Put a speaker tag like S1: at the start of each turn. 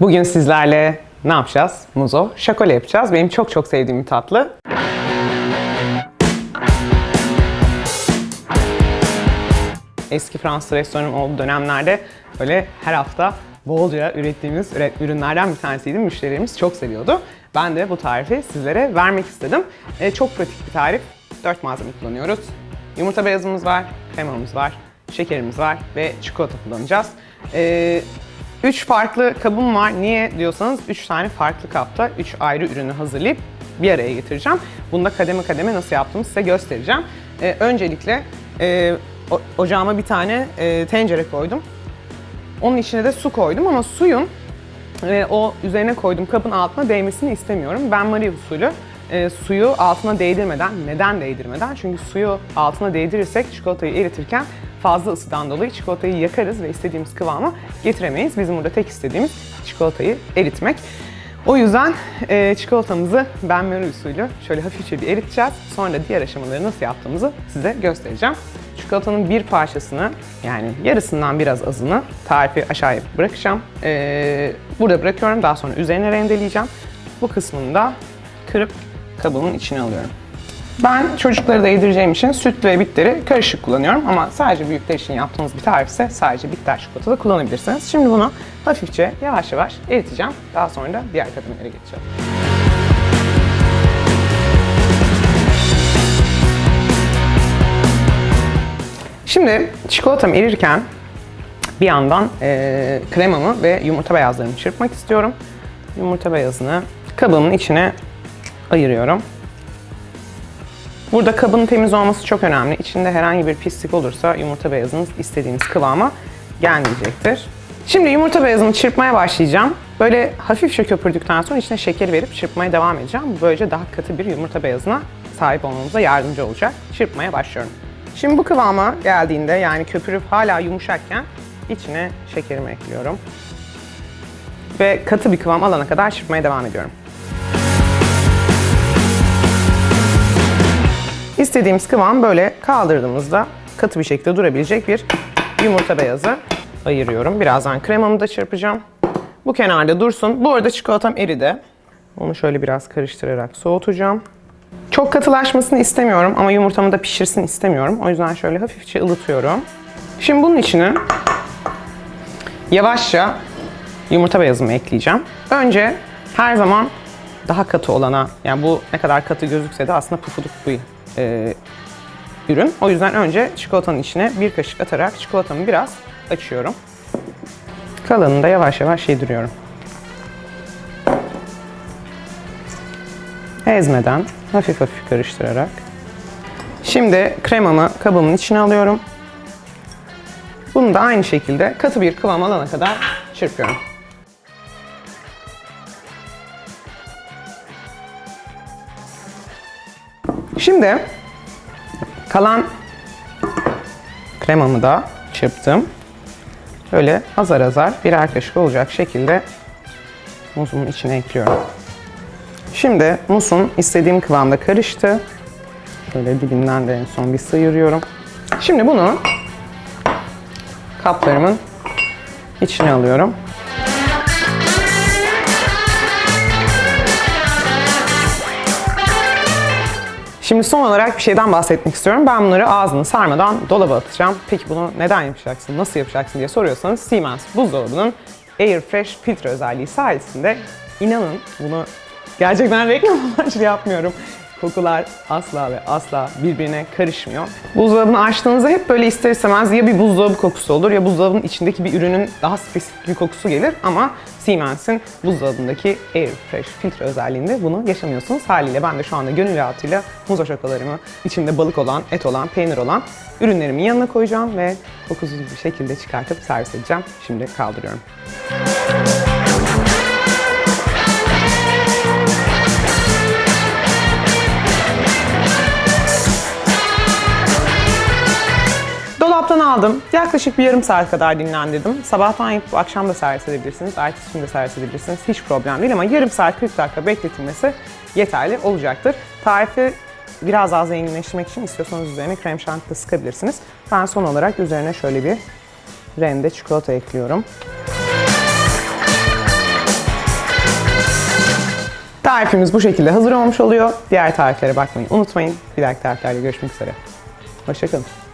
S1: Bugün sizlerle ne yapacağız? Muzo şakole yapacağız. Benim çok çok sevdiğim bir tatlı. Eski Fransız restoranım olduğu dönemlerde böyle her hafta bolca ürettiğimiz üre- ürünlerden bir tanesiydi. Müşterilerimiz çok seviyordu. Ben de bu tarifi sizlere vermek istedim. E, çok pratik bir tarif. 4 malzeme kullanıyoruz. Yumurta beyazımız var, kremamız var, şekerimiz var ve çikolata kullanacağız. E, Üç farklı kabım var. Niye diyorsanız üç tane farklı kapta üç ayrı ürünü hazırlayıp bir araya getireceğim. Bunu da kademe kademe nasıl yaptığımı size göstereceğim. Ee, öncelikle e, ocağıma bir tane e, tencere koydum. Onun içine de su koydum ama suyun e, o üzerine koyduğum kabın altına değmesini istemiyorum. Ben Marie usulü e, suyu altına değdirmeden, neden değdirmeden? Çünkü suyu altına değdirirsek çikolatayı eritirken fazla ısıdan dolayı çikolatayı yakarız ve istediğimiz kıvama getiremeyiz. Bizim burada tek istediğimiz çikolatayı eritmek. O yüzden e, çikolatamızı ben Marie usulü şöyle hafifçe bir eriteceğiz. Sonra diğer aşamaları nasıl yaptığımızı size göstereceğim. Çikolatanın bir parçasını yani yarısından biraz azını tarifi aşağıya bırakacağım. Ee, burada bırakıyorum. Daha sonra üzerine rendeleyeceğim. Bu kısmını da kırıp kabımın içine alıyorum. Ben çocukları da yedireceğim için süt ve bitteri karışık kullanıyorum ama sadece büyükler için yaptığınız bir tarif ise sadece bitter çikolata da kullanabilirsiniz. Şimdi bunu hafifçe yavaş yavaş eriteceğim. Daha sonra da diğer kademelere geçeceğim. Şimdi çikolatam erirken bir yandan eee, kremamı ve yumurta beyazlarını çırpmak istiyorum. Yumurta beyazını kabımın içine ayırıyorum. Burada kabın temiz olması çok önemli. İçinde herhangi bir pislik olursa yumurta beyazınız istediğiniz kıvama gelmeyecektir. Şimdi yumurta beyazını çırpmaya başlayacağım. Böyle hafifçe köpürdükten sonra içine şeker verip çırpmaya devam edeceğim. Böylece daha katı bir yumurta beyazına sahip olmamıza yardımcı olacak. Çırpmaya başlıyorum. Şimdi bu kıvama geldiğinde yani köpürüp hala yumuşakken içine şekerimi ekliyorum. Ve katı bir kıvam alana kadar çırpmaya devam ediyorum. İstediğimiz kıvam böyle kaldırdığımızda katı bir şekilde durabilecek bir yumurta beyazı ayırıyorum. Birazdan kremamı da çırpacağım. Bu kenarda dursun. Bu arada çikolatam eridi. Onu şöyle biraz karıştırarak soğutacağım. Çok katılaşmasını istemiyorum ama yumurtamı da pişirsin istemiyorum. O yüzden şöyle hafifçe ılıtıyorum. Şimdi bunun içine yavaşça yumurta beyazımı ekleyeceğim. Önce her zaman daha katı olana, yani bu ne kadar katı gözükse de aslında pufuduk bir e, ürün. O yüzden önce çikolatanın içine bir kaşık atarak çikolatamı biraz açıyorum. Kalanını da yavaş yavaş yediriyorum. Ezmeden, hafif hafif karıştırarak. Şimdi kremamı kabımın içine alıyorum. Bunu da aynı şekilde katı bir kıvam alana kadar çırpıyorum. Şimdi kalan kremamı da çırptım. Böyle azar azar birer kaşık olacak şekilde muzumun içine ekliyorum. Şimdi musun istediğim kıvamda karıştı. Böyle dibinden de en son bir sıyırıyorum. Şimdi bunu kaplarımın içine alıyorum. Şimdi son olarak bir şeyden bahsetmek istiyorum. Ben bunları ağzını sarmadan dolaba atacağım. Peki bunu neden yapacaksın, nasıl yapacaksın diye soruyorsanız Siemens buzdolabının Air Fresh filtre özelliği sayesinde inanın bunu gerçekten reklam amaçlı yapmıyorum. Kokular asla ve asla birbirine karışmıyor. Buzdolabını açtığınızda hep böyle ister istemez ya bir buzdolabı kokusu olur ya buzdolabının içindeki bir ürünün daha spesifik bir kokusu gelir ama Siemens'in buzdolabındaki Air Fresh filtre özelliğinde bunu yaşamıyorsunuz. Haliyle ben de şu anda gönül rahatıyla muz şokalarımı içinde balık olan, et olan, peynir olan ürünlerimin yanına koyacağım ve kokusuz bir şekilde çıkartıp servis edeceğim. Şimdi kaldırıyorum. Dolaptan aldım. Yaklaşık bir yarım saat kadar dinlendirdim. Sabahtan yapıp akşam da servis edebilirsiniz. Ertesi gün de servis edebilirsiniz. Hiç problem değil ama yarım saat 40 dakika bekletilmesi yeterli olacaktır. Tarifi biraz daha zenginleştirmek için istiyorsanız üzerine krem şanti sıkabilirsiniz. Ben son olarak üzerine şöyle bir rende çikolata ekliyorum. Tarifimiz bu şekilde hazır olmuş oluyor. Diğer tariflere bakmayı unutmayın. Bir dahaki tariflerde görüşmek üzere. Hoşçakalın.